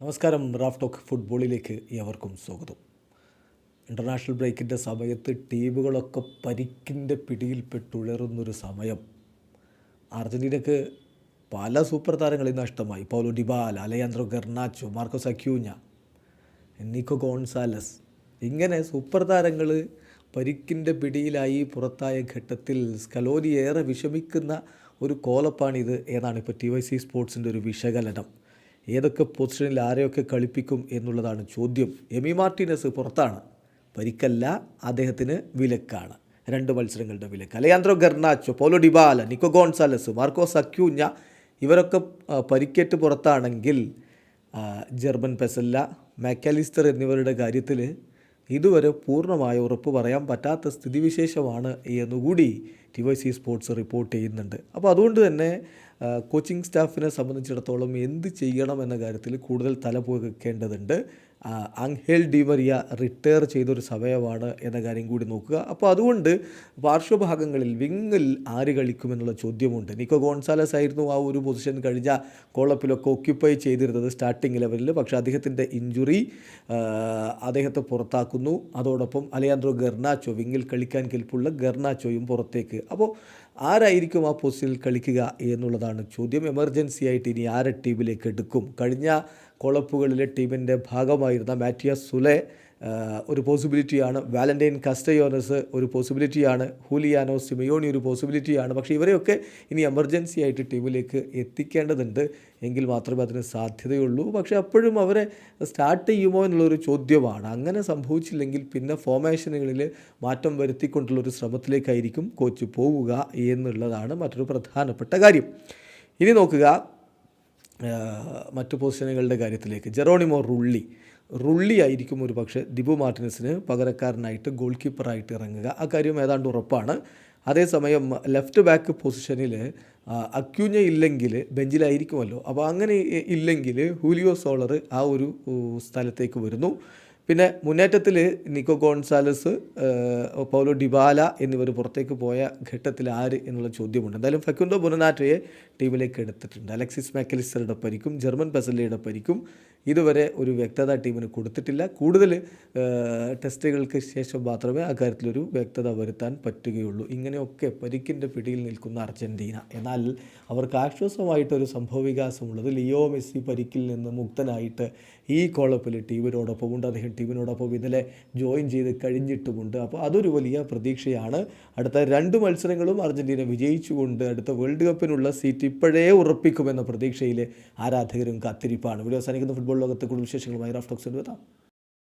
നമസ്കാരം Raf talk ഫുട്ബോളിലേക്ക് ഏവർക്കും സ്വാഗതം. ഇന്റർനാഷണൽ ബ്രേക്കിന്റെ സമയത്ത് ടീമുകളൊക്കെ പരിക്കിന്റെ പിടിയിൽപ്പെട്ടുഴറുന്നൊരു സമയം. അർജന്റീനക്ക് പല സൂപ്പർ താരങ്ങളിൽ നഷ്ടമായി. Paulo Dybala Alejandro Garnacho Marcos Acuña Nico González. ഇങ്ങനെ സൂപ്പർ താരങ്ങൾ പരിക്കിന്റെ പിടിയിലായി പുറത്തായ ഘട്ടത്തിൽ സ്കലോനി ഏറെ വിഷമിക്കുന്ന ഒരു കോലപ്പാണിത്. എന്നാണ് ഇപ്പോൾ ടി വൈ സി സ്പോർട്സിന്റെ ഒരു വിശകലനം? ഏതൊക്കെ പൊസിഷനിൽ ആരെയൊക്കെ കളിപ്പിക്കും എന്നുള്ളതാണ് ചോദ്യം. എമി മാർട്ടിനസ് പുറത്താണ്. പരിക്കല്ല അദ്ദേഹത്തിന് വിലക്കാണ്. രണ്ട് മത്സരങ്ങളുടെ വിലക്ക്. Alejandro Garnacho Paulo Dybala Nico González Marco Acuña ഇവരൊക്കെ പരിക്കേറ്റ് പുറത്താണെങ്കിൽ ജർമ്മൻ പെസല്ല മാക്കാലിസ്റ്റർ എന്നിവരുടെ കാര്യത്തിൽ ഇതുവരെ പൂർണമായ ഉറപ്പ് പറയാൻ പറ്റാത്ത സ്ഥിതിവിശേഷമാണ് എന്നുകൂടി T Y C sports report ചെയ്യുന്നുണ്ട്. അപ്പോൾ അതുകൊണ്ട് തന്നെ കോച്ചിങ് സ്റ്റാഫിനെ സംബന്ധിച്ചിടത്തോളം എന്ത് ചെയ്യണം എന്ന കാര്യത്തിൽ കൂടുതൽ തലപോകേണ്ടതുണ്ട് ആ, അങ്ഹേൽ ഡിവറിയ റിട്ടയർ ചെയ്തൊരു സമയമാണ് എന്ന കാര്യം കൂടി നോക്കുക. അപ്പോൾ അതുകൊണ്ട് പാർശ്വഭാഗങ്ങളിൽ വിങ്ങിൽ ആര് കളിക്കുമെന്നുള്ള ചോദ്യമുണ്ട്. നിക്കോ ഗോൺസാലസ് ആയിരുന്നു ആ ഒരു പൊസിഷൻ കഴിഞ്ഞ കോളപ്പിലൊക്കെ ഒക്യുപ്പൈ ചെയ്തിരുന്നത് സ്റ്റാർട്ടിംഗ് ലെവലിൽ പക്ഷേ അദ്ദേഹത്തിന്റെ ഇഞ്ചുറി അദ്ദേഹത്തെ പുറത്താക്കുന്നു. അതോടൊപ്പം അലയാൻഡ്രോ ഗർണാച്ചോ വിങ്ങിൽ കളിക്കാൻ കെൽപ്പുള്ള ഗർണാച്ചോയും പുറത്തേക്ക്. അപ്പോൾ ആരായിരിക്കും ആ പൊസിഷനിൽ കളിക്കുക എന്നുള്ളതാണ് ചോദ്യം. എമർജൻസി ആയിട്ട് ഇനി ആരെ ടീമിലേക്ക് എടുക്കും? കഴിഞ്ഞ കൊളപ്പുകളിലെ ടീമിന്റെ ഭാഗമായിരുന്ന മാറ്റിയസ് സുലെ ഒരു പോസിബിലിറ്റിയാണ്. വാലന്റൈൻ കസ്റ്റയോനസ് ഒരു പോസിബിലിറ്റിയാണ്. ഹൂലിയാനോ സിമയോണി ഒരു പോസിബിലിറ്റിയാണ്. പക്ഷേ ഇവരെയൊക്കെ ഇനി എമർജൻസി ആയിട്ട് ടീമിലേക്ക് എത്തിക്കേണ്ടതുണ്ട്. എങ്കിൽ മാത്രമേ അതിന് സാധ്യതയുള്ളൂ. പക്ഷേ അപ്പോഴും അവരെ സ്റ്റാർട്ട് ചെയ്യുമോ എന്നുള്ളൊരു ചോദ്യമാണ്. അങ്ങനെ സംഭവിച്ചില്ലെങ്കിൽ പിന്നെ ഫോർമേഷനുകളിൽ മാറ്റം വരുത്തിക്കൊണ്ടുള്ളൊരു ശ്രമത്തിലേക്കായിരിക്കും കോച്ച് പോവുക എന്നുള്ളതാണ് മറ്റൊരു പ്രധാനപ്പെട്ട കാര്യം. ഇനി നോക്കുക മറ്റു പൊസിഷനുകളുടെ കാര്യത്തിലേക്ക്. ജെറോണിമോ റുള്ളി. റുള്ളി ആയിരിക്കും ഒരു പക്ഷേ ദിബു മാർട്ടിനസിന് പകരക്കാരനായിട്ട് ഗോൾ കീപ്പറായിട്ട് ഇറങ്ങുക. ആ കാര്യം ഏതാണ്ട് ഉറപ്പാണ്. അതേസമയം ലെഫ്റ്റ് ബാക്ക് പൊസിഷനിൽ അക്യൂഞ്ഞ ഇല്ലെങ്കിൽ ബെഞ്ചിലായിരിക്കുമല്ലോ. അപ്പോൾ അങ്ങനെ ഇല്ലെങ്കിൽ ഹൂലിയോ സോളർ ആ ഒരു സ്ഥലത്തേക്ക് വരുന്നു. പിന്നെ മുന്നേറ്റത്തിൽ നിക്കോ ഗോൺസാലസ് പൗലോ ഡിബാല എന്നിവർ പുറത്തേക്ക് പോയ ഘട്ടത്തിൽ ആര് എന്നുള്ള ചോദ്യമുണ്ട്. എന്തായാലും ഫെക്കുണ്ടോ ബുനനാറ്റോയെ ടീമിലേക്ക് എടുത്തിട്ടുണ്ട്. അലക്സിസ് മാക്കലിസ്റ്ററുടെ പരിക്കും ജർമ്മൻ പെസലിയുടെ പരിക്കും ഇതുവരെ ഒരു വ്യക്തത ടീമിന് കൊടുത്തിട്ടില്ല. കൂടുതൽ ടെസ്റ്റുകൾക്ക് ശേഷം മാത്രമേ അക്കാര്യത്തിലൊരു വ്യക്തത വരുത്താൻ പറ്റുകയുള്ളൂ. ഇങ്ങനെയൊക്കെ പരിക്കിന്റെ പിടിയിൽ നിൽക്കുന്ന അർജന്റീന എന്നാൽ അവർക്ക് ആശ്വാസമായിട്ടൊരു സംഭവ വികാസമുള്ളത് ലിയോ മെസ്സി പരിക്കിൽ നിന്ന് മുക്തനായിട്ട് ഈ കോളപ്പിൽ ടീമിനോടൊപ്പമുണ്ട് അദ്ദേഹം ടീമിനോടൊപ്പം ഇന്നലെ ജോയിൻ ചെയ്ത് കഴിഞ്ഞിട്ടുമുണ്ട്. അപ്പോൾ അതൊരു വലിയ പ്രതീക്ഷയാണ്. അടുത്ത രണ്ട് മത്സരങ്ങളും അർജന്റീന വിജയിച്ചുകൊണ്ട് അടുത്ത വേൾഡ് കപ്പിനുള്ള സീറ്റ് ഇപ്പോഴേ ഉറപ്പിക്കുമെന്ന പ്രതീക്ഷയിൽ ആരാധകരും കാത്തിരിപ്പാണ്. വീഡിയോ അവസാനിക്കുന്ന. ഫുട്ബോൾ ലോകത്തെ കൂടുതൽ വിശേഷങ്ങളുമായി റാഫ്റ്റോക്സ് എത്താം.